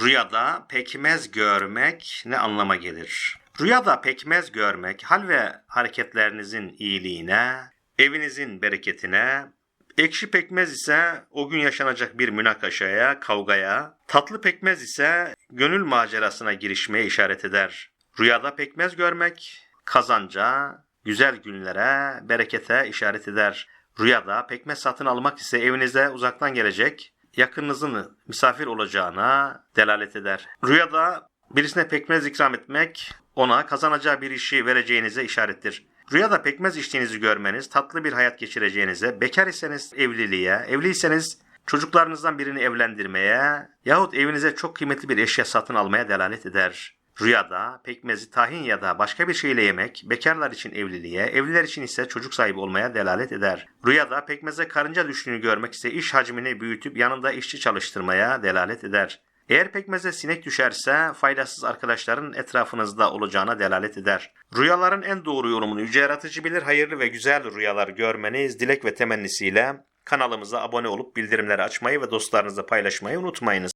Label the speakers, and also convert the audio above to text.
Speaker 1: Rüyada pekmez görmek ne anlama gelir? Rüyada pekmez görmek hal ve hareketlerinizin iyiliğine, evinizin bereketine, ekşi pekmez ise o gün yaşanacak bir münakaşaya, kavgaya, tatlı pekmez ise gönül macerasına girişmeye işaret eder. Rüyada pekmez görmek kazanca, güzel günlere, berekete işaret eder. Rüyada pekmez satın almak ise evinize uzaktan gelecek, yakınınızın misafir olacağına delalet eder. Rüyada birisine pekmez ikram etmek ona kazanacağı bir işi vereceğinize işarettir. Rüyada pekmez içtiğinizi görmeniz, tatlı bir hayat geçireceğinize, bekar iseniz evliliğe, evliyseniz çocuklarınızdan birini evlendirmeye yahut evinize çok kıymetli bir eşya satın almaya delalet eder. Rüyada pekmezi tahin ya da başka bir şeyle yemek bekarlar için evliliğe, evliler için ise çocuk sahibi olmaya delalet eder. Rüyada pekmeze karınca düştüğünü görmek ise iş hacmini büyütüp yanında işçi çalıştırmaya delalet eder. Eğer pekmeze sinek düşerse faydasız arkadaşların etrafınızda olacağına delalet eder. Rüyaların en doğru yorumunu yüce yaratıcı bilir. Hayırlı ve güzel rüyalar görmeniz dilek ve temennisiyle kanalımıza abone olup bildirimleri açmayı ve dostlarınızla paylaşmayı unutmayınız.